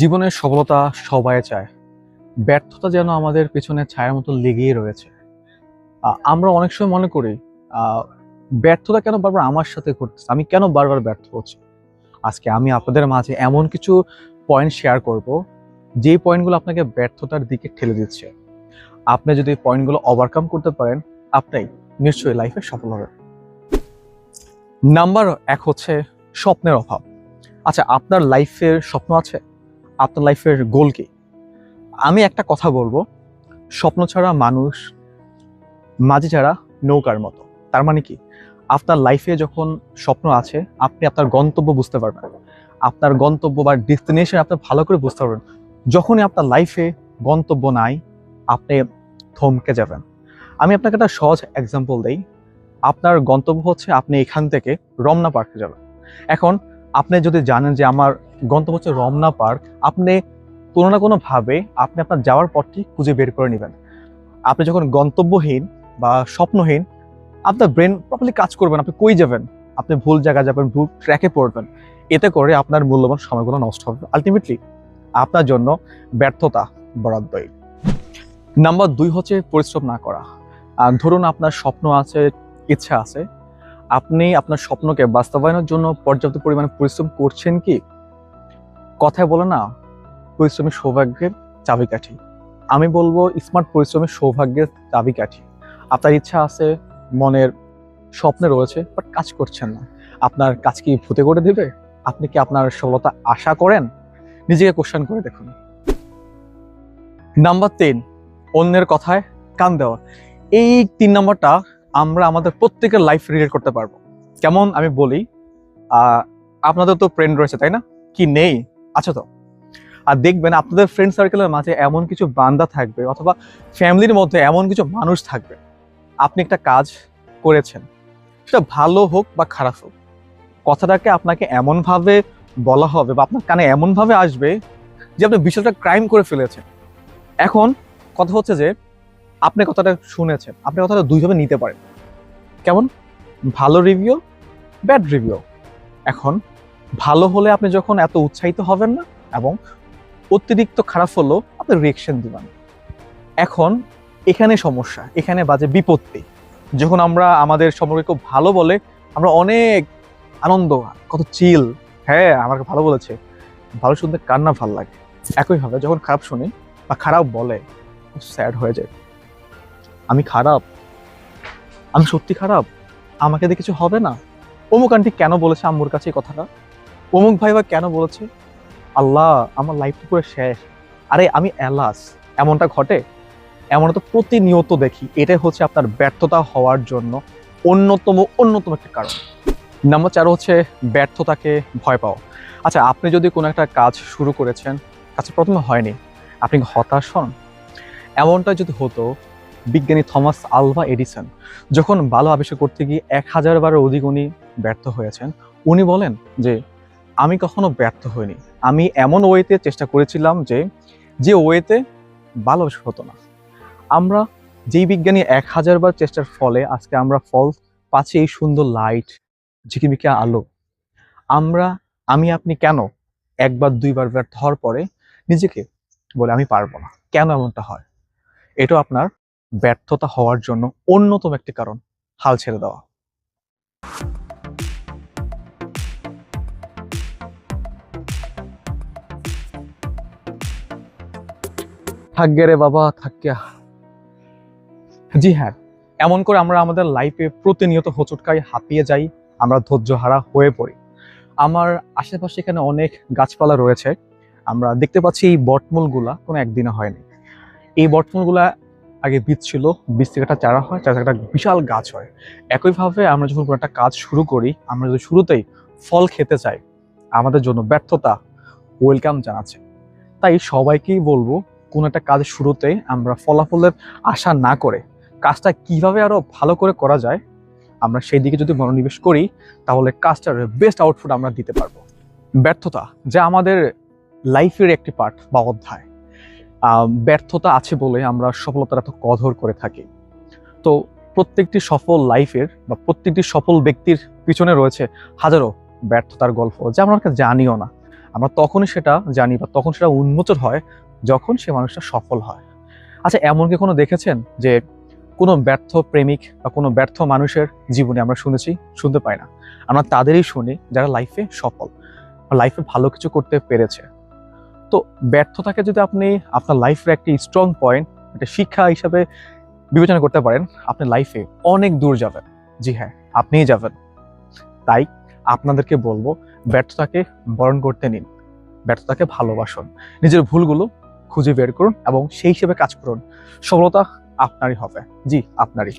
জীবনের সফলতা সবাই চায়। ব্যর্থতা যেন আমাদের পেছনে ছায়ার মতো লেগেই রয়েছে। আমরা অনেক সময় মনে করি ব্যর্থতা কেন বারবার আমার সাথে ঘটতেছে? আমি কেন বারবার ব্যর্থ হচ্ছি? আজকে আমি আপনাদের মাঝে এমন কিছু পয়েন্ট শেয়ার করব যে পয়েন্টগুলো আপনাকে ব্যর্থতার দিকে ঠেলে দিচ্ছে। আপনি যদি পয়েন্টগুলো ওভারকাম করতে পারেন, আপনি নিশ্চয়ই লাইফে সফল হবেন। নাম্বার এক হচ্ছে স্বপ্নের অভাব। আচ্ছা আপনার লাইফের স্বপ্ন আছে? আপনার লাইফের গোল কি? আমি একটা কথা বলব, স্বপ্ন ছাড়া মানুষ মাঝি ছাড়া নৌকার মতো। তার মানে কি? আপনার লাইফে যখন স্বপ্ন আছে, আপনি আপনার গন্তব্য বুঝতে পারবেন। আপনার গন্তব্য বা ডেস্টিনেশন আপনি ভালো করে বুঝতে পারবেন। যখনই আপনার লাইফে গন্তব্য নাই, আপনি থমকে যাবেন। আমি আপনাকে একটা সহজ এক্সাম্পল দেই। আপনার গন্তব্য হচ্ছে আপনি এখান থেকে রমনা পার্কে যাবেন। এখন আপনি যদি জানেন যে আমার গন্তব্য হচ্ছে রমনা পার্ক। আপনি কোনো না কোনোভাবে আপনি আপনার যাওয়ার পথটি খুঁজে বের করে নেবেন। আপনি যখন গন্তব্যহীন বা স্বপ্নহীন, আপনার ব্রেন প্রপারলি কাজ করবেন আপনি কই যাবেন? আপনি ভুল জায়গায় যাবেন, ভুল ট্র্যাকে পড়বেন। এতে করে আপনার মূল্যবান সময়গুলো নষ্ট হবে। আলটিমেটলি আপনার জন্য ব্যর্থতা বরাদ্দই। নাম্বার দুই হচ্ছে পরিশ্রম না করা। ধরুন আপনার স্বপ্ন আছে, ইচ্ছা আছে। আপনি আপনার স্বপ্নকে বাস্তবায়নের জন্য পর্যাপ্ত পরিমাণে পরিশ্রম করছেন কি? কথায় বলে না পরিশ্রমী সৌভাগ্যের চাবিকাঠি। আমি বলব স্মার্ট পরিশ্রমী সৌভাগ্যের চাবিকাঠি। আপনার ইচ্ছা আছে, মনের স্বপ্নে রয়েছে বাট কাজ করছেন না। আপনার কাজ কি ভূতে করে দেবে? আপনি কি আপনার সফলতা আশা করেন? নিজেকে কোশ্চেন করে দেখুন। নাম্বার তিন, অন্যের কথায় কান দেওয়া। এই তিন নম্বরটা আমরা আমাদের প্রত্যেকের লাইফ রিলেট করতে পারব। কেমন? আমি বলি আপনাদের তো ফ্রেন্ড রয়েছে, তাই না? কি নেই? আছে তো, আর দেখবেন আপনাদের ফ্রেন্ড সার্কেলের মাঝে এমন কিছু বান্দা থাকবে অথবা ফ্যামিলির মধ্যে এমন কিছু মানুষ থাকবে। আপনি একটা কাজ করেছেন, সেটা ভালো হোক বা খারাপ হোক, কথাটাকে আপনাকে এমনভাবে বলা হবে বা আপনার কানে এমনভাবে আসবে যে আপনি বিষয়টা ক্রাইম করে ফেলেছেন। এখন কথা হচ্ছে যে, আপনি কথাটা শুনেছেন, আপনি কথাটা দুইভাবে নিতে পারেন। কেমন? ভালো রিভিউ ব্যাড রিভিউ এখন ভালো হলে আপনি যখন এত উৎসাহিত হবেন না এবং অতিরিক্ত খারাপ হলেও আপনি রিয়েকশন দিবেন। এখন এখানে সমস্যা, এখানে বাজে বিপত্তি। যখন আমরা আমাদের সম্পর্কে খুব ভালো বলে, আমরা অনেক আনন্দ, কত চিল হ্যাঁ আমাকে ভালো বলেছে। ভালো শুনতে কার না ভালো লাগে? একইভাবে যখন খারাপ শুনি বা খারাপ বলে, খুব স্যাড হয়ে যায়। আমি খারাপ? আমি সত্যি খারাপ? আমাকে দিয়ে কিছু হবে না? অমুক আন্টি কেন বলেছে আম্মুর কাছে এই কথাটা? অমুক ভাই বা কেন বলেছে? আল্লাহ, আমার লাইফটা পুরো শেষ। আরে, আমি এলাস। এমনটা ঘটে? এমন তো প্রতিনিয়ত দেখি। এটাই হচ্ছে আপনার ব্যর্থতা হওয়ার জন্য অন্যতম অন্যতম একটা কারণ। নাম্বার চার হচ্ছে ব্যর্থতাকে ভয় পাওয়া। আচ্ছা আপনি যদি কোনো একটা কাজ শুরু করেছেন, কাজটা প্রথমে হয়নি, আপনি হতাশ হন? এমনটা যদি হতো, বিজ্ঞানী থমাস আলভা এডিসন যখন ভালো আবিষ্কার করতে গিয়ে এক হাজার বারের অধিক উনি ব্যর্থ হয়েছেন, উনি বলেন যে আমি কখনো ব্যর্থ হইনি। আমি এমন ওয়েতে চেষ্টা করেছিলাম যে যে ওয়েতে ভালো হতো না। আমরা যেই বিজ্ঞানী এক হাজার বার চেষ্টার ফলে আজকে আমরা ফল পাচ্ছি এই সুন্দর লাইট ঝিকিমিকি আলো। আমরা, আমি আপনি কেন একবার, দুইবার ব্যর্থ হওয়ার পরে নিজেকে বলে আমি পারব না? কেন এমনটা হয়? এটা আপনার ব্যর্থতা হওয়ার জন্য অন্যতম একটি কারণ, হাল ছেড়ে দেওয়া। থাকবে রে বাবা থাকবে জি হ্যাঁ এমন করে আমরা আমাদের লাইফে প্রতিনিয়ত হোঁচটকাই হাঁপিয়ে যাই, আমরা ধৈর্য হারা হয়ে পড়ি। আমার আশেপাশে এখানে অনেক গাছপালা রয়েছে। আমরা দেখতে পাচ্ছি এই বটমূলগুলা কোনো একদিনে হয়নি। এই বটমূলগুলা আগে বীজ ছিল, বীজ থেকে একটা চারা হয়, চারা একটা বিশাল গাছ হয়। একইভাবে আমরা যখন কোনো একটা কাজ শুরু করি, আমরা যদি শুরুতেই ফল খেতে চাই, আমাদের জন্য ব্যর্থতা ওয়েলকাম জানাচ্ছে। তাই সবাইকেই বলব কোনো একটা কাজ শুরুতে আমরা ফলাফলের আশা না করে কাজটা কীভাবে আরও ভালো করে করা যায়, আমরা সেই দিকে যদি মনোনিবেশ করি, তাহলে কাজটার বেস্ট আউটপুট আমরা দিতে পারব। ব্যর্থতা, যা আমাদের লাইফের একটি পার্ট বা অধ্যায়। ব্যর্থতা আছে বলে আমরা সফলতার এত কদর করে থাকি। তো প্রত্যেকটি সফল লাইফের বা প্রত্যেকটি সফল ব্যক্তির পিছনে রয়েছে হাজারো ব্যর্থতার গল্প, যা আমরা জানিও না। আমরা তখনই সেটা জানি বা তখন সেটা উন্মোচন হয় যখন সে মানুষটা সফল হয়। আচ্ছা এমন কি কোনো দেখেছেন যে কোনো ব্যর্থ প্রেমিক বা কোনো ব্যর্থ মানুষের জীবনে আমরা শুনেছি? শুনতে পাই না। আমরা তাদেরই শুনি যারা লাইফে সফল লাইফে ভালো কিছু করতে পেরেছে। তো ব্যর্থতাকে যদি আপনি আপনার লাইফের একটি স্ট্রং পয়েন্ট একটা শিক্ষা হিসাবে বিবেচনা করতে পারেন, আপনি লাইফে অনেক দূর যাবেন। জি হ্যাঁ আপনিই যাবেন। তাই আপনাদেরকে বলব, ব্যর্থতাকে বরণ করতে নিন। ব্যর্থতাকে ভালোবাসুন। নিজের ভুলগুলো খুঁজে বের করুন এবং সেই হিসেবে কাজ করুন। সফলতা আপনারই হবে। জি আপনারই।